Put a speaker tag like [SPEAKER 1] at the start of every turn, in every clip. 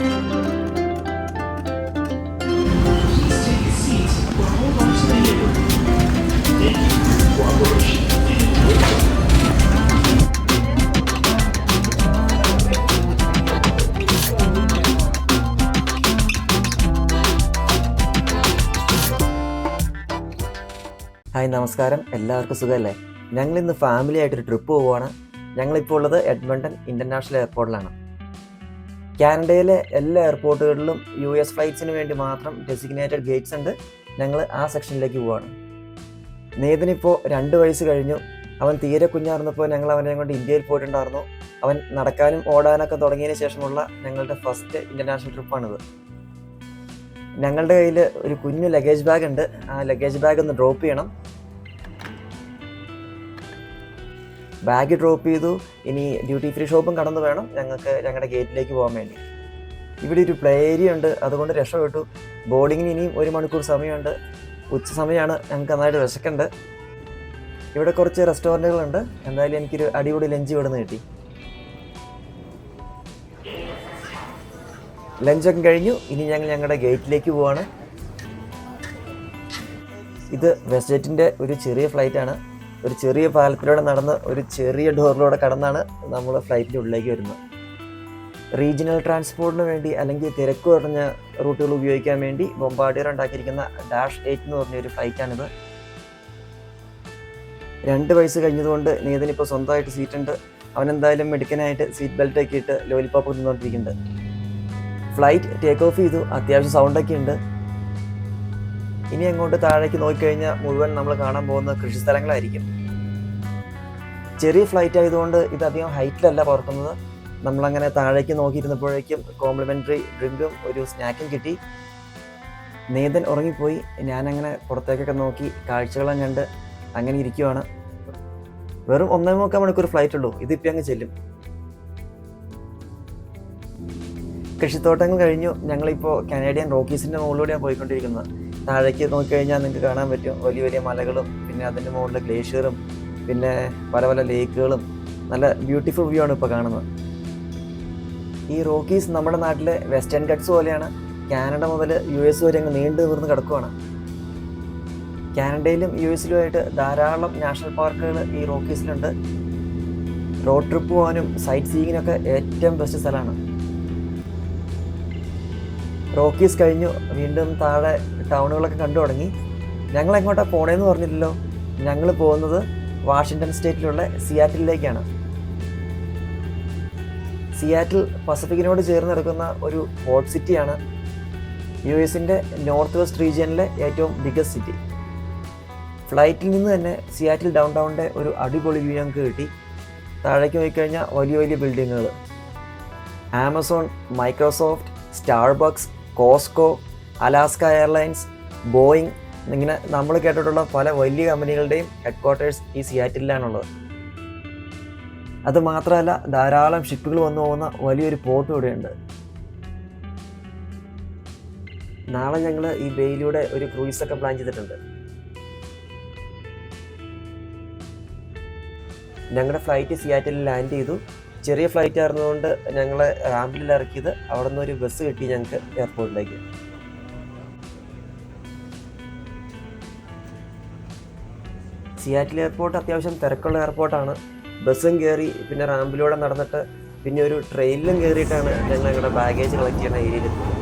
[SPEAKER 1] Hi നമസ്കാരം. എല്ലാവർക്കും സുഖമല്ലേ? ഞങ്ങൾ ഇന്ന് ഫാമിലി ആയിട്ടൊരു ട്രിപ്പ് പോവുകയാണ്. ഞങ്ങളിപ്പോൾ ഉള്ളത് എഡ്മണ്ടൺ ഇന്റർനാഷണൽ എയർപോർട്ടിലാണ്. കാനഡയിലെ എല്ലാ എയർപോർട്ടുകളിലും യു എസ് ഫ്ലൈറ്റ്സിന് വേണ്ടി മാത്രം ഡെസിഗ്നേറ്റഡ് ഗേറ്റ്സ് ഉണ്ട്. ഞങ്ങൾ ആ സെക്ഷനിലേക്ക് പോവാണ്. നേതിനിപ്പോൾ രണ്ട് വയസ്സ് കഴിഞ്ഞു. അവൻ തീരെ കുഞ്ഞാർന്നപ്പോൾ ഞങ്ങൾ അവനെ കൊണ്ട് ഇന്ത്യയിൽ പോയിട്ടുണ്ടായിരുന്നു. അവൻ നടക്കാനും ഓടാനൊക്കെ തുടങ്ങിയതിന് ശേഷമുള്ള ഞങ്ങളുടെ ഫസ്റ്റ് ഇന്റർനാഷണൽ ട്രിപ്പാണിത് ഞങ്ങളുടെ കയ്യിൽ ഒരു കുഞ്ഞു ലഗേജ് ബാഗ് ഉണ്ട്. ആ ലഗേജ് ബാഗ് ഒന്ന് ഡ്രോപ്പ് ചെയ്യണം. ബാഗ് ഡ്രോപ്പ് ചെയ്തു. ഇനി ഡ്യൂട്ടി ഫ്രീ ഷോപ്പും കടന്നു വേണം. ഞങ്ങൾക്ക് ഞങ്ങളുടെ ഗേറ്റിലേക്ക് പോകാൻ വേണ്ടി. ഇവിടെ ഒരു പ്ലേ ഏരിയ ഉണ്ട്. അതുകൊണ്ട് രക്ഷപ്പെട്ടു. ബോർഡിങ്ങിന് ഇനിയും ഒരു മണിക്കൂർ സമയമുണ്ട്. ഉച്ച സമയമാണ് ഞങ്ങൾക്ക് നന്നായിട്ട് വിശക്കുണ്ട്. ഇവിടെ കുറച്ച് റെസ്റ്റോറന്റുകളുണ്ട് എന്തായാലും എനിക്കൊരു അടിപൊളി ലഞ്ച് ഇവിടുന്ന് കിട്ടി. ലഞ്ചൊക്കെ കഴിഞ്ഞു. ഇനി ഞങ്ങൾ ഞങ്ങളുടെ ഗേറ്റിലേക്ക് പോവാണ്. ഇത് വെസ്റ്റ് ജെറ്റിന്റെ ഒരു ചെറിയ ഫ്ലൈറ്റാണ് ഒരു ചെറിയ പാലത്തിലൂടെ നടന്ന് ഒരു ചെറിയ ഡോറിലൂടെ കടന്നാണ് നമ്മൾ ഫ്ലൈറ്റിന്റെ ഉള്ളിലേക്ക് വരുന്നത്. റീജിയണൽ ട്രാൻസ്പോർട്ടിന് വേണ്ടി അല്ലെങ്കിൽ തിരക്ക് കുറഞ്ഞ റൂട്ടുകൾ ഉപയോഗിക്കാൻ വേണ്ടി ബൊമ്പാഡിയർ ഉണ്ടാക്കിയിരിക്കുന്ന ഡാഷ് എയ്റ്റ് എന്ന് പറഞ്ഞ ഒരു ഫ്ലൈറ്റാണിത്. രണ്ട് വയസ്സ് കഴിഞ്ഞതുകൊണ്ട് നീതനിപ്പോൾ സ്വന്തമായിട്ട് സീറ്റുണ്ട്. അവനെന്തായാലും മെഡിക്കനായിട്ട് സീറ്റ് ബെൽറ്റ് ഒക്കെ ഇട്ട് ലോലിപ്പോപ്പ് നിന്നുകൊണ്ടിരിക്കുന്നുണ്ട് ഫ്ലൈറ്റ് ടേക്ക് ഓഫ് ചെയ്തു. അത്യാവശ്യം സൗണ്ടൊക്കെ ഉണ്ട്. ഇനി അങ്ങോട്ട് താഴേക്ക് നോക്കിക്കഴിഞ്ഞാൽ മുഴുവൻ നമ്മൾ കാണാൻ പോകുന്ന കൃഷി സ്ഥലങ്ങളായിരിക്കും. ചെറിയ ഫ്ലൈറ്റ് ആയതുകൊണ്ട് ഇത് അധികം ഹൈറ്റിലല്ല പറക്കുന്നത് നമ്മളങ്ങനെ താഴേക്ക് നോക്കിയിരുന്നപ്പോഴേക്കും കോംപ്ലിമെന്ററി ഡ്രിങ്കും ഒരു സ്നാക്കും കിട്ടി. നേതൻ ഉറങ്ങിപ്പോയി. ഞാനങ്ങനെ പുറത്തേക്കൊക്കെ നോക്കി കാഴ്ചകളും കണ്ട് അങ്ങനെ ഇരിക്കുവാണ്. വെറും ഒന്നേ മുക്കാൽ മണിക്കൂർ ഫ്ലൈറ്റ് ഉള്ളൂ. ഇതിപ്പോൾ അങ്ങ് ചെല്ലും. കൃഷിത്തോട്ടങ്ങൾ കഴിഞ്ഞു. ഞങ്ങളിപ്പോൾ കനേഡിയൻ റോക്കീസിന്റെ മുകളിലൂടെയാണ് പോയിക്കൊണ്ടിരിക്കുന്നത്. താഴേക്ക് നോക്കിക്കഴിഞ്ഞാൽ നിങ്ങൾക്ക് കാണാൻ പറ്റും വലിയ വലിയ മലകളും പിന്നെ അതിന്റെ മുകളിൽ ഗ്ലേഷ്യറും പിന്നെ പല പല ലേക്കുകളും നല്ല ബ്യൂട്ടിഫുൾ വ്യൂ ആണ് ഇപ്പോൾ കാണുന്നത്. ഈ റോക്കീസ് നമ്മുടെ നാട്ടിലെ വെസ്റ്റേൺ കട്ട്സ് പോലെയാണ്. കാനഡ മുതൽ യു എസ് വരെ അങ്ങ് നീണ്ടു നിവർന്ന് കിടക്കുവാണ്. കാനഡയിലും യു എസിലുമായിട്ട് ധാരാളം നാഷണൽ പാർക്കുകൾ ഈ റോക്കീസിലുണ്ട് റോഡ് ട്രിപ്പ് പോകാനും സൈറ്റ് സീയിങ്ങിനൊക്കെ ഏറ്റവും ബെസ്റ്റ് സ്ഥലമാണ്. റോക്കീസ് കഴിഞ്ഞു. വീണ്ടും താഴെ ടൗണുകളൊക്കെ കണ്ടു തുടങ്ങി. ഞങ്ങൾ എങ്ങോട്ടാണ് പോണേന്ന് പറഞ്ഞില്ലല്ലോ. ഞങ്ങൾ പോകുന്നത് വാഷിങ്ടൺ സ്റ്റേറ്റിലുള്ള സിയാറ്റിലേക്കാണ് സിയാറ്റിൽ പസഫിക്കിനോട് ചേർന്ന് കിടക്കുന്ന ഒരു ഹോട്ട് സിറ്റിയാണ് യു എസിന്റെ നോർത്ത് വെസ്റ്റ് റീജിയനിലെ ഏറ്റവും ബിഗസ്റ്റ് സിറ്റി. ഫ്ലൈറ്റിൽ നിന്ന് തന്നെ സിയാറ്റിൽ ഡൗൺ ടൗണിന്റെ ഒരു അടിപൊളി വ്യൂ ഞങ്ങൾക്ക് കിട്ടി. താഴേക്ക് നോക്കിക്കഴിഞ്ഞാൽ വലിയ വലിയ ബിൽഡിങ്ങുകൾ Amazon Microsoft Starbucks Costco Alaska airlines Boeing ഇങ്ങനെ നമ്മൾ കേട്ടിട്ടുള്ള പല വലിയ കമ്പനികളുടെയും ഹെഡ് ക്വാർട്ടേഴ്സ് ഈ സിയാറ്റിലാണുള്ളത് അത് മാത്രമല്ല ധാരാളം ഷിപ്പുകൾ വന്നു പോകുന്ന വലിയൊരു പോർട്ടും ഇവിടെയുണ്ട്. നാളെ ഞങ്ങൾ ഈ ബേയിലൂടെ ഒരു ക്രൂയിസൊക്കെ പ്ലാൻ ചെയ്തിട്ടുണ്ട്. ഞങ്ങളുടെ ഫ്ലൈറ്റ് സിയാറ്റിൽ ലാൻഡ് ചെയ്തു. ചെറിയ ഫ്ലൈറ്റ് ആയിരുന്നതുകൊണ്ട് ഞങ്ങളെ റാമ്പിൽ ഇറക്കിയത് അവിടെ നിന്ന് ഒരു ബസ് കിട്ടി ഞങ്ങൾക്ക് എയർപോർട്ടിലേക്ക് സിയാറ്റിൽ എയർപോർട്ട് അത്യാവശ്യം തിരക്കുള്ള എയർപോർട്ടാണ് ബസ്സും കയറി പിന്നെ റാമ്പിലൂടെ നടന്നിട്ട് പിന്നെ ഒരു ട്രെയിനിലും കയറിയിട്ടാണ് ഞങ്ങൾ ഞങ്ങളുടെ ബാഗേജ് കളക്ട് ചെയ്യുന്ന ഏരിയയിലെത്തിയത്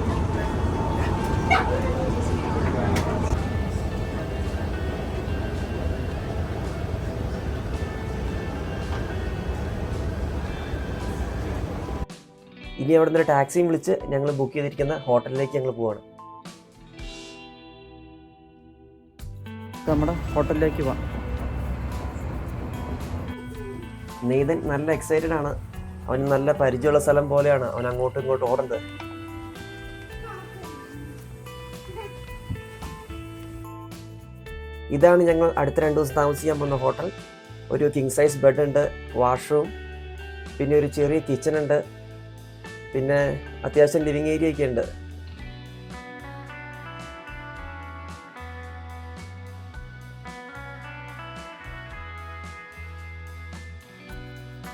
[SPEAKER 1] ഇനി അവിടെ നിന്ന് ടാക്സിയും വിളിച്ച് ഞങ്ങൾ ബുക്ക് ചെയ്തിരിക്കുന്ന ഹോട്ടലിലേക്ക് ഞങ്ങൾ പോവാണ്.
[SPEAKER 2] നമ്മുടെ ഹോട്ടലിലേക്ക് പോവാം.
[SPEAKER 1] നെയ്തൻ നല്ല എക്സൈറ്റഡ് ആണ്. അവൻ നല്ല പരിചയമുള്ള സ്ഥലം പോലെയാണ് അവൻ അങ്ങോട്ടും ഇങ്ങോട്ടും ഓടുന്നത്. ഇതാണ് ഞങ്ങൾ അടുത്ത രണ്ട് ദിവസം താമസിക്കാൻ പോകുന്ന ഹോട്ടൽ. ഒരു കിങ് സൈസ് ബെഡ് ഉണ്ട് വാഷ്റൂം പിന്നെ ഒരു ചെറിയ കിച്ചൺ ഉണ്ട്. പിന്നെ അത്യാവശ്യം ലിവിങ് ഏരിയ ഒക്കെ ഉണ്ട്.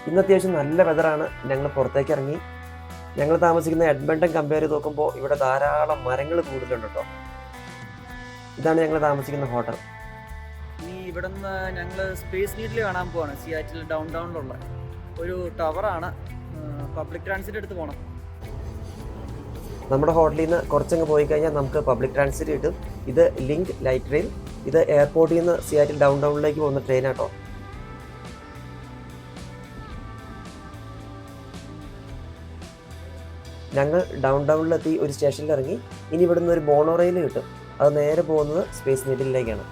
[SPEAKER 1] ഇന്ന് അത്യാവശ്യം നല്ല വെതറാണ് ഞങ്ങൾ പുറത്തേക്ക് ഇറങ്ങി. ഞങ്ങൾ താമസിക്കുന്ന എഡ്മണ്ടൻ കമ്പയർ ചെയ്ത് നോക്കുമ്പോൾ ഇവിടെ ധാരാളം മരങ്ങൾ കൂടുതലുണ്ട് കേട്ടോ. ഇതാണ് ഞങ്ങൾ താമസിക്കുന്ന ഹോട്ടൽ
[SPEAKER 2] ഇനി ഇവിടെ ഞങ്ങൾ സ്പേസ് നീഡിൽ കാണാൻ പോവാണ്. സിയാറ്റിൽ ഡൗൺ ടൗണിലുള്ള ഒരു ടവറാണ് പബ്ലിക് ട്രാൻസിറ്റ് എടുത്ത് പോകണം
[SPEAKER 1] നമ്മുടെ ഹോട്ടലിൽ നിന്ന് കുറച്ചങ്ങ് പോയി കഴിഞ്ഞാൽ നമുക്ക് പബ്ലിക് ട്രാൻസിറ്റ് കിട്ടും. ഇത് ലിങ്ക് ലൈറ്റ് ട്രെയിൻ ഇത് എയർപോർട്ടിൽ നിന്ന് സിയാറ്റിൽ ഡൗൺ ടൗണിലേക്ക് പോകുന്ന ട്രെയിൻ ആട്ടോ. ഞങ്ങൾ ഡൗൺ ടൗണിലെത്തി ഒരു സ്റ്റേഷനിൽ ഇറങ്ങി ഇനി ഇവിടുന്ന് ഒരു ബോണോ റെയിൽ കിട്ടും. അത് നേരെ പോകുന്നത് സ്പേസ് നീഡിലേക്കാണ്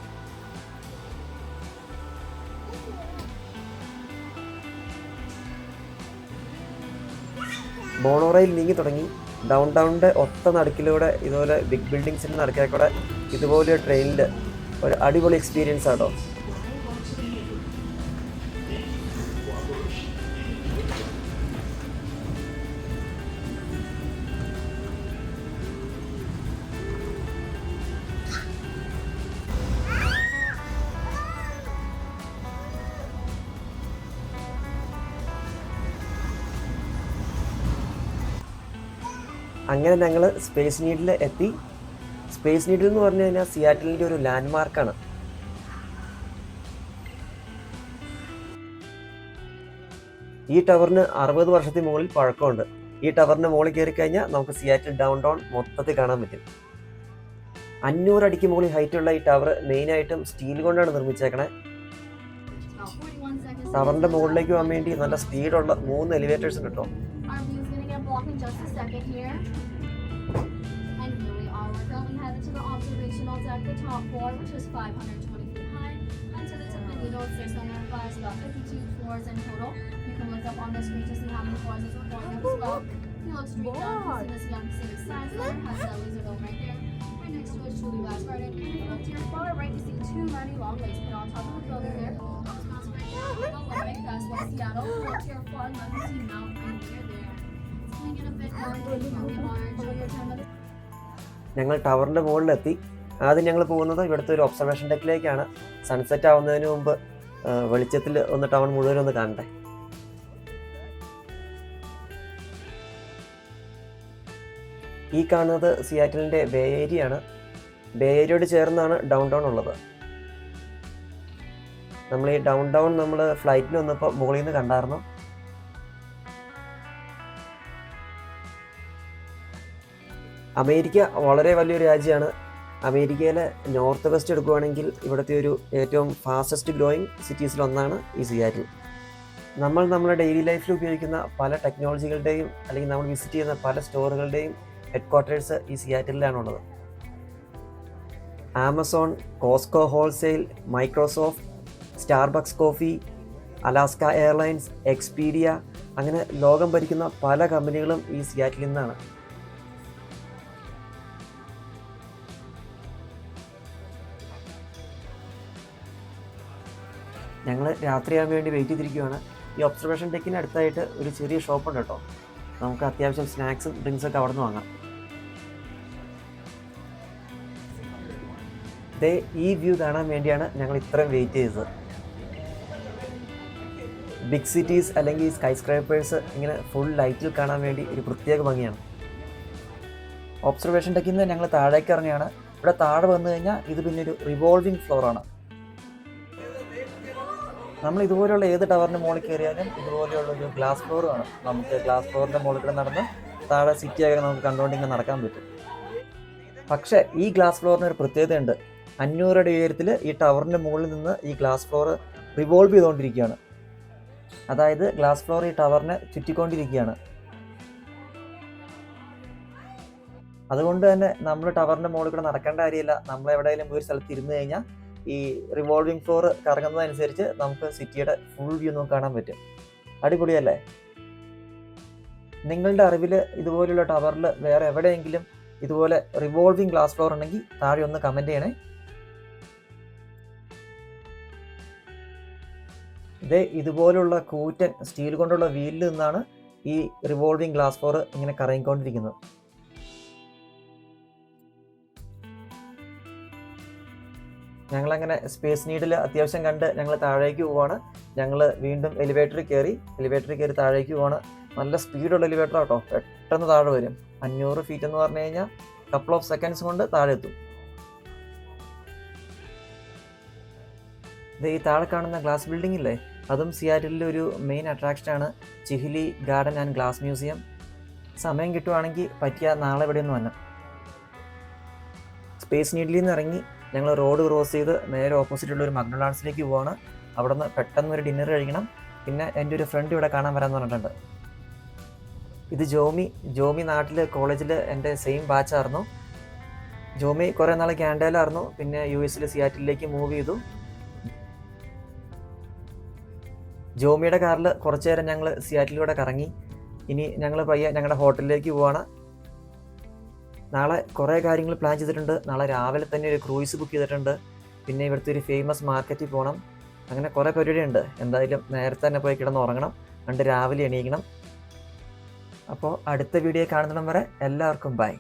[SPEAKER 1] മോണോ റെയിൽ നീങ്ങി തുടങ്ങി. ഡൗൺ ടൗണിന്റെ ഒത്ത നടുക്കിലൂടെ ഇതുപോലെ ബിഗ് ബിൽഡിങ്സിന്റെ നടുക്കിൽ ഇതുപോലെ ട്രെയിനിൽ ഒരു അടിപൊളി എക്സ്പീരിയൻസ് ആട്ടോ. അങ്ങനെ ഞങ്ങൾ സ്പേസ് നീഡിൽ എത്തി. സ്പേസ് നീഡിൽ എന്ന് പറഞ്ഞു കഴിഞ്ഞാൽ സിയാറ്റലിന്റെ ഒരു ലാൻഡ് മാർക്കാണ് ഈ ടവറിന് അറുപത് വർഷത്തിന് മുകളിൽ പഴക്കമുണ്ട്. ഈ ടവറിന് മുകളിൽ കയറി കഴിഞ്ഞാൽ നമുക്ക് സിയാറ്റിൽ ഡൗൺ ടൗൺ മൊത്തത്തിൽ കാണാൻ പറ്റും. അഞ്ഞൂറ് അടിക്ക് മുകളിൽ ഹൈറ്റ് ഉള്ള ഈ ടവർ മെയിനായിട്ടും സ്റ്റീൽ കൊണ്ടാണ് നിർമ്മിച്ചേക്കണേ. ടവറിന്റെ മുകളിലേക്ക് പോകാൻ വേണ്ടി നല്ല സ്പീഡുള്ള മൂന്ന് എലിവേറ്റേഴ്സ് കേട്ടോ.
[SPEAKER 3] observational deck, the top floor, which is 520 feet high. And to the tip of the needle, it's 605, so about 52 floors in total. You can look up on the screen to see how many floors it's recording as well. If you look straight down, you can see this young Pacific Science Center has that laser dome right there. Right next to it is Truly Glass Garden. And if you look to your far right, you see two mighty long legs put on top of the building there. Those mountains right there, the Olympic, that's West Seattle. Look to your far left, you see Mount Rainier there. It's gonna get a bit dark and here we are. Enjoy your time at the
[SPEAKER 1] ഞങ്ങൾ ടവറിൻ്റെ മുകളിലെത്തി ആദ്യം ഞങ്ങൾ പോകുന്നത് ഇവിടുത്തെ ഒരു observation ഡെക്കിലേക്കാണ് sunset ആവുന്നതിന് മുമ്പ് വെളിച്ചത്തിൽ ഒന്ന് ടൗൺ മുഴുവൻ ഒന്ന് കാണട്ടെ ഈ കാണുന്നത് സിയാറ്റലിന്റെ ബേ ഏരിയ ആണ്. ബേ ഏരിയയോട് ചേർന്നാണ് ഡൗൺ ടൗൺ ഉള്ളത്. നമ്മൾ ഈ ഡൗൺ ടൗൺ നമ്മൾ ഫ്ലൈറ്റിൽ വന്നപ്പോൾ മുകളിൽ നിന്ന് കണ്ടായിരുന്നു. അമേരിക്ക വളരെ വലിയൊരു രാജ്യമാണ്. അമേരിക്കയിലെ നോർത്ത് വെസ്റ്റ് എടുക്കുകയാണെങ്കിൽ ഇവിടുത്തെ ഒരു ഏറ്റവും ഫാസ്റ്റസ്റ്റ് ഗ്രോയിങ് സിറ്റീസിലൊന്നാണ് ഈ സിയാറ്റിൽ. നമ്മൾ നമ്മുടെ ഡെയിലി ലൈഫിൽ ഉപയോഗിക്കുന്ന പല ടെക്നോളജികളുടെയും അല്ലെങ്കിൽ നമ്മൾ വിസിറ്റ് ചെയ്യുന്ന പല സ്റ്റോറുകളുടെയും ഹെഡ് ക്വാർട്ടേഴ്സ് ഈ സിയാറ്റിലാണുള്ളത് Amazon Costco wholesale Microsoft Starbucks coffee Alaska airlines Expedia അങ്ങനെ ലോകം ഭരിക്കുന്ന പല കമ്പനികളും ഈ സിയാറ്റിൽ നിന്നാണ്. ഞങ്ങൾ രാത്രിയാകാൻ വേണ്ടി വെയിറ്റ് ചെയ്തിരിക്കുകയാണ് ഈ ഒബ്സർവേഷൻ ഡെക്കിന് അടുത്തായിട്ട് ഒരു ചെറിയ ഷോപ്പ് ഉണ്ട് കേട്ടോ. നമുക്ക് അത്യാവശ്യം സ്നാക്സും ഡ്രിങ്ക്സും ഒക്കെ അവിടെ നിന്ന് വാങ്ങാം. ദേ ഈ വ്യൂ കാണാൻ വേണ്ടിയാണ് ഞങ്ങൾ ഇത്രയും വെയിറ്റ് ചെയ്തത്. ബിഗ് സിറ്റീസ് അല്ലെങ്കിൽ സ്കൈ സ്ക്രൈപ്പേഴ്സ് ഇങ്ങനെ ഫുൾ ലൈറ്റിൽ കാണാൻ വേണ്ടി ഒരു പ്രത്യേക ഭംഗിയാണ്. ഒബ്സർവേഷൻ ഡെക്കിൽ നിന്ന് ഞങ്ങൾ താഴേക്ക് ഇറങ്ങിയാണ് ഇവിടെ താഴെ വന്നു കഴിഞ്ഞാൽ ഇത് പിന്നെ ഒരു റിവോൾവിംഗ് ഫ്ലോറാണ് നമ്മൾ ഇതുപോലെയുള്ള ഏത് ടവറിന് മുകളിൽ കയറിയാലും ഇതുപോലെയുള്ള ഒരു ഗ്ലാസ് ഫ്ലോർ കാണും. നമുക്ക് ഗ്ലാസ് ഫ്ലോറിന്റെ മുകളിൽ കൂടെ നടന്ന് താഴെ സിറ്റിയൊക്കെ നമുക്ക് കണ്ടുകൊണ്ടിങ്ങനെ നടക്കാൻ പറ്റും. പക്ഷേ ഈ ഗ്ലാസ് ഫ്ലോറിന് ഒരു പ്രത്യേകതയുണ്ട്. അഞ്ഞൂറടി ഉയരത്തിൽ ഈ ടവറിന്റെ മുകളിൽ നിന്ന് ഈ ഗ്ലാസ് ഫ്ലോർ റിവോൾവ് ചെയ്തുകൊണ്ടിരിക്കുകയാണ് അതായത് ഗ്ലാസ് ഫ്ലോർ ഈ ടവറിനെ ചുറ്റിക്കൊണ്ടിരിക്കുകയാണ്. അതുകൊണ്ട് തന്നെ നമ്മൾ ടവറിന്റെ മുകളിൽ കൂടെ നടക്കേണ്ട കാര്യമില്ല. നമ്മൾ എവിടെയെങ്കിലും ഒരു സ്ഥലത്ത് ഇരുന്ന് കഴിഞ്ഞാൽ ഈ റിവോൾവിംഗ് ഫ്ലോർ കറങ്ങുന്നതനുസരിച്ച് നമുക്ക് സിറ്റിയുടെ ഫുൾ വ്യൂ നമുക്ക് കാണാൻ പറ്റും. അടിപൊളിയല്ലേ? നിങ്ങളുടെ അറിവിൽ ഇതുപോലുള്ള ടവറിൽ വേറെ എവിടെയെങ്കിലും ഇതുപോലെ റിവോൾവിംഗ് ഗ്ലാസ് ഫ്ലോർ ഉണ്ടെങ്കിൽ താഴെ ഒന്ന് കമന്റ് ചെയ്യണേ. ഇതേ ഇതുപോലുള്ള കൂറ്റൻ സ്റ്റീൽ കൊണ്ടുള്ള വീലിൽ നിന്നാണ് ഈ റിവോൾവിംഗ് ഗ്ലാസ് ഫ്ലോർ ഇങ്ങനെ കറങ്ങിക്കൊണ്ടിരിക്കുന്നത്. ഞങ്ങളങ്ങനെ സ്പേസ് നീഡിൽ അത്യാവശ്യം കണ്ട് ഞങ്ങൾ താഴേക്ക് പോവാണ്. ഞങ്ങൾ വീണ്ടും എലിവേറ്ററിൽ കയറി എലിവേറ്ററിൽ കയറി താഴേക്ക് പോവാണ്. നല്ല സ്പീഡുള്ള എലിവേറ്റർ ആട്ടോ. പെട്ടെന്ന് താഴെ വരും. അഞ്ഞൂറ് ഫീറ്റ് എന്ന് പറഞ്ഞു കഴിഞ്ഞാൽ കപ്പിൾ ഓഫ് സെക്കൻഡ്സ് കൊണ്ട് താഴെ എത്തും. ഇത് ഈ താഴെ കാണുന്ന ഗ്ലാസ് ബിൽഡിംഗ് ഇല്ലേ? അതും സിയാറ്റിലെ ഒരു main അട്രാക്ഷനാണ് Chihuly garden and glass museum. സമയം കിട്ടുവാണെങ്കിൽ പറ്റിയ നാളെ ഇവിടെ ഒന്ന് സ്പേസ് നീഡിലിൽ നിന്ന് ഇറങ്ങി ഞങ്ങൾ റോഡ് ക്രോസ് ചെയ്ത് നേരെ ഓപ്പോസിറ്റുള്ള ഒരു മക്ഡൊണാൾഡ്സിലേക്ക് പോവാണ്. അവിടെ നിന്ന് പെട്ടെന്ന് ഒരു ഡിന്നർ കഴിക്കണം. പിന്നെ എന്റെ ഒരു ഫ്രണ്ട് ഇവിടെ കാണാൻ വരാമെന്ന് പറഞ്ഞിട്ടുണ്ട്. ഇത് ജോമി ജോമി നാട്ടിൽ കോളേജിൽ എന്റെ സെയിം ബാച്ചായിരുന്നു ജോമി കുറേ നാൾ കാനഡയിലായിരുന്നു പിന്നെ യു എസിൽ സിയാറ്റിലേക്ക് മൂവ് ചെയ്തു. ജോമിയുടെ കാറിൽ കുറച്ചു നേരം ഞങ്ങൾ സിയാറ്റിലൂടെ കറങ്ങി. ഇനി ഞങ്ങൾ പയ്യെ ഞങ്ങളുടെ ഹോട്ടലിലേക്ക് പോവാണ്. നാളെ കുറേ കാര്യങ്ങൾ പ്ലാൻ ചെയ്തിട്ടുണ്ട്. നാളെ രാവിലെ തന്നെ ഒരു ക്രൂയിസ് ബുക്ക് ചെയ്തിട്ടുണ്ട്. പിന്നെ ഇവിടുത്തെ ഒരു ഫേമസ് മാർക്കറ്റിൽ പോകണം അങ്ങനെ കുറേ പരിപാടിയുണ്ട്. എന്തായാലും നേരത്തെ തന്നെ പോയി കിടന്ന് ഉറങ്ങണം കണ്ട് രാവിലെ എണീക്കണം. അപ്പോൾ അടുത്ത വീഡിയോ കാണുന്നിടം വരെ എല്ലാവർക്കും ബൈ